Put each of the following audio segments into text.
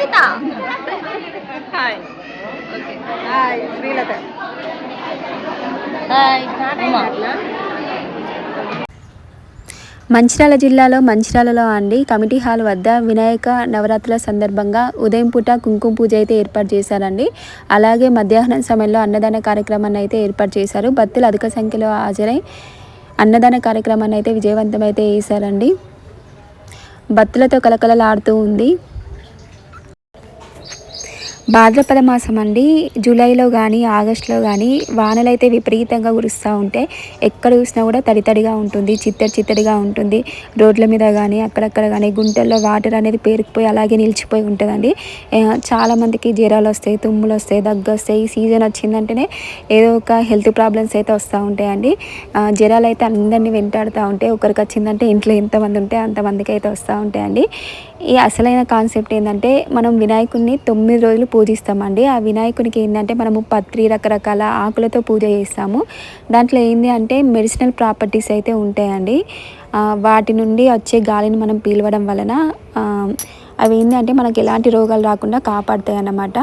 Rajitha hi hi Srilatha. Hi Mancherial జిల్లాలో మంచిర్యాలలో అండి కమిటీ హాల్ వద్ద వినాయక నవరాత్రుల సందర్భంగా ఉదయం పూట కుంకుమ పూజ అయితే ఏర్పాటు చేశారండి. అలాగే మధ్యాహ్నం సమయంలో అన్నదాన కార్యక్రమాన్ని అయితే ఏర్పాటు చేశారు. భక్తులు అధిక సంఖ్యలో హాజరై అన్నదాన కార్యక్రమాన్ని అయితే విజయవంతం అయితే చేశారండి. భక్తులతో కలకలలాడుతూ ఉంది. భాద్రపద మాసం అండి జూలైలో కానీ ఆగస్టులో కానీ వానలు అయితే విపరీతంగా కురుస్తూ ఉంటే ఎక్కడ చూసినా కూడా తడితడిగా ఉంటుంది చిత్తడి చిత్తడిగా ఉంటుంది. రోడ్ల మీద కానీ అక్కడక్కడ కానీ గుంటల్లో వాటర్ అనేది పేరుకుపోయి అలాగే నిలిచిపోయి ఉంటుందండి. చాలామందికి జ్వరాలు వస్తాయి తుమ్ములు వస్తాయి దగ్గు వస్తాయి. ఈ సీజన్ వచ్చిందంటేనే ఏదో ఒక హెల్త్ ప్రాబ్లమ్స్ అయితే వస్తూ ఉంటాయండి. జ్వరాలు అయితే అందరినీ వెంటాడుతూ ఉంటాయి ఒకరికి వచ్చిందంటే ఇంట్లో ఎంతమంది ఉంటే అంతమందికి అయితే వస్తూ ఉంటాయండి. ఈ అసలైన కాన్సెప్ట్ ఏంటంటే మనం వినాయకుడిని తొమ్మిది రోజులు పూజిస్తామండి. ఆ వినాయకునికి ఏంటంటే మనము పత్రి రకరకాల ఆకులతో పూజ చేస్తాము. దాంట్లో ఏంటి అంటే మెడిసినల్ ప్రాపర్టీస్ అయితే ఉంటాయండి. వాటి నుండి వచ్చే గాలిని మనం పీలవడం వలన అవి ఏంటంటే మనకి ఎలాంటి రోగాలు రాకుండా కాపాడుతాయి అన్నమాట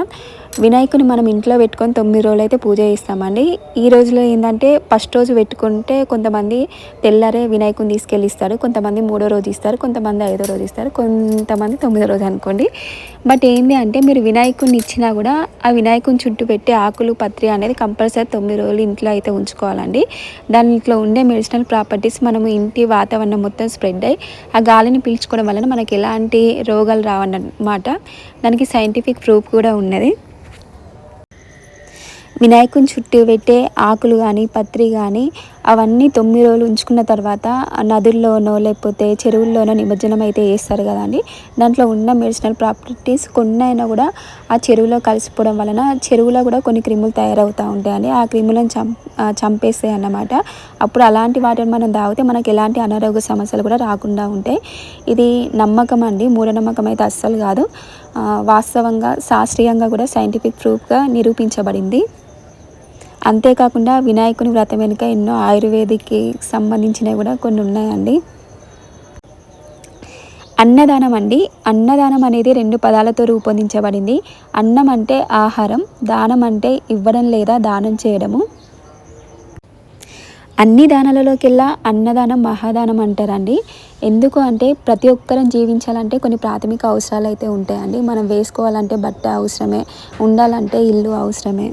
వినాయకుని మనం ఇంట్లో పెట్టుకొని తొమ్మిది రోజులు అయితే పూజ చేస్తామండి. ఈ రోజులో ఏంటంటే ఫస్ట్ రోజు పెట్టుకుంటే కొంతమంది తెల్లారే వినాయకుని తీసుకెళ్ళి ఇస్తారు కొంతమంది మూడో రోజు ఇస్తారు కొంతమంది ఐదో రోజు ఇస్తారు కొంతమంది తొమ్మిదో రోజు అనుకోండి. బట్ ఏంటి అంటే మీరు వినాయకుని ఇచ్చినా కూడా ఆ వినాయకుని చుట్టూ పెట్టి ఆకులు పత్రి అనేది కంపల్సరీ తొమ్మిది రోజులు ఇంట్లో అయితే ఉంచుకోవాలండి. దాంట్లో ఉండే మెడిసినల్ ప్రాపర్టీస్ మనము ఇంటి వాతావరణం మొత్తం స్ప్రెడ్ అయ్యి ఆ గాలిని పీల్చుకోవడం వలన మనకి ఎలాంటి రోగాలు రావన్నమాట. దానికి సైంటిఫిక్ ప్రూఫ్ కూడా ఉన్నది. వినాయకుని చుట్టూ పెట్టే ఆకులు కానీ పత్రి కానీ అవన్నీ తొమ్మిది రోజులు ఉంచుకున్న తర్వాత నదుల్లోనో లేకపోతే చెరువుల్లోనో నిమజ్జనం అయితే వేస్తారు కదండి దాంట్లో ఉన్న మెడిసినల్ ప్రాపర్టీస్ కొన్ని అయినా కూడా ఆ చెరువులో కలిసిపోవడం వలన చెరువులో కూడా కొన్ని క్రిములు తయారవుతూ ఉంటాయండి ఆ క్రిములను చం చంపేస్తాయి అన్నమాట. అప్పుడు అలాంటి వాటిని మనం తాగితే మనకి ఎలాంటి అనారోగ్య సమస్యలు కూడా రాకుండా ఉంటాయి. ఇది నమ్మకం అండి. మూఢనమ్మకం అయితే అస్సలు కాదు. వాస్తవంగా శాస్త్రీయంగా కూడా సైంటిఫిక్ ప్రూఫ్గా నిరూపించబడింది. అంతేకాకుండా వినాయకుని వ్రతం వెనుక ఎన్నో ఆయుర్వేదిక్కి సంబంధించినవి కూడా కొన్ని ఉన్నాయండి. అన్నదానం అండి. అన్నదానం అనేది రెండు పదాలతో రూపొందించబడింది. అన్నం అంటే ఆహారం దానం అంటే ఇవ్వడం లేదా దానం చేయడము. అన్ని దానాలలోకెల్లా అన్నదానం మహాదానం అంటారండి. ఎందుకు అంటే ప్రతి ఒక్కరం జీవించాలంటే కొన్ని ప్రాథమిక అవసరాలు అయితే ఉంటాయండి. మనం వేసుకోవాలంటే బట్ట అవసరమే ఉండాలంటే ఇల్లు అవసరమే.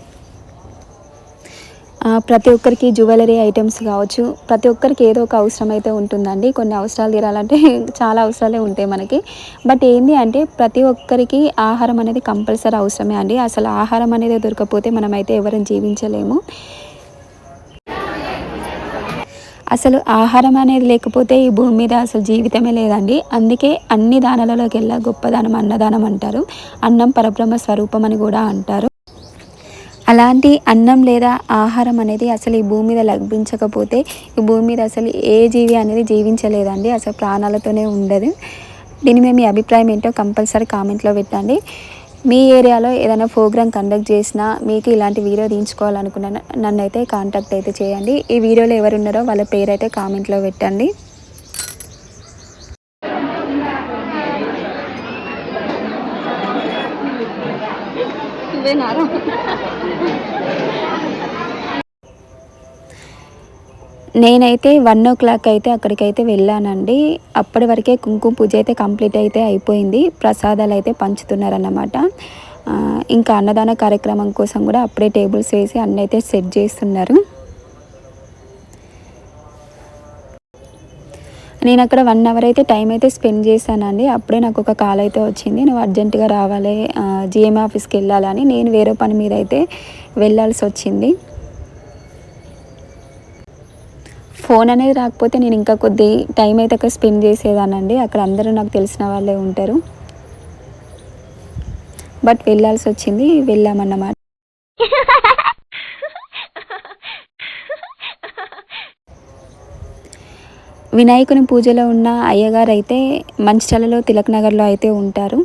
ప్రతి ఒక్కరికి జ్యువెలరీ ఐటమ్స్ కావచ్చు ప్రతి ఒక్కరికి ఏదో ఒక అవసరం అయితే ఉంటుందండి. కొన్ని అవసరాలు తీరాలంటే చాలా అవసరాలే ఉంటాయి మనకి. బట్ ఏంటి అంటే ప్రతి ఒక్కరికి ఆహారం అనేది కంపల్సరీ అవసరమే అండి. అసలు ఆహారం అనేది దొరకకపోతే మనమైతే ఎవరం జీవించలేము. అసలు ఆహారం అనేది లేకపోతే ఈ భూమి మీద అసలు జీవితమే లేదండి. అందుకే అన్ని దానాలలోకి వెళ్ళా గొప్పదానం అన్నదానం అంటారు. అన్నం పరబ్రహ్మ స్వరూపం అని కూడా అంటారు. అలాంటి అన్నం లేదా ఆహారం అనేది అసలు ఈ భూమి మీద లభించకపోతే ఈ భూమి మీద అసలు ఏ జీవి అనేది జీవించలేదండి. అసలు ప్రాణాలతోనే ఉండదు. దీని మీద మీ అభిప్రాయం ఏంటో కంపల్సరీ కామెంట్లో పెట్టండి. మీ ఏరియాలో ఏదైనా ప్రోగ్రామ్ కండక్ట్ చేసినా మీకు ఇలాంటి వీడియో తీయించుకోవాలనుకున్న నన్ను అయితే కాంటాక్ట్ అయితే చేయండి. ఈ వీడియోలో ఎవరు ఉన్నారో వాళ్ళ పేరు అయితే కామెంట్లో పెట్టండి. ఇవేనారా నేనైతే వన్ ఓ క్లాక్ అయితే అక్కడికైతే వెళ్ళానండి. అప్పటి వరకే కుంకుమ పూజ అయితే కంప్లీట్ అయితే అయిపోయింది. ప్రసాదాలు అయితే పంచుతున్నారన్నమాట ఇంకా అన్నదాన కార్యక్రమం కోసం కూడా అప్పుడే టేబుల్స్ వేసి అన్నీ అయితే సెట్ చేస్తున్నారు. నేను అక్కడ వన్ అవర్ అయితే టైం అయితే స్పెండ్ చేశానండి. అప్పుడే నాకు ఒక కాల్ అయితే వచ్చింది. నువ్వు అర్జెంటుగా రావాలి జిఎం ఆఫీస్కి వెళ్ళాలని. నేను వేరే పని మీద అయితే వెళ్ళాల్సి వచ్చింది. ఫోన్ అనేది రాకపోతే నేను ఇంకా కొద్ది టైం అయితే అక్కడ స్పెండ్ చేసేదానండి అక్కడ అందరూ నాకు తెలిసిన వాళ్ళే ఉంటారు. బట్ వెళ్ళాల్సి వచ్చింది. వెళ్ళామన్నమాట. వినాయకుని పూజలో ఉన్న అయ్యగారు అయితే మంచిర్యాలలో తిలక్ నగర్లో అయితే ఉంటారు.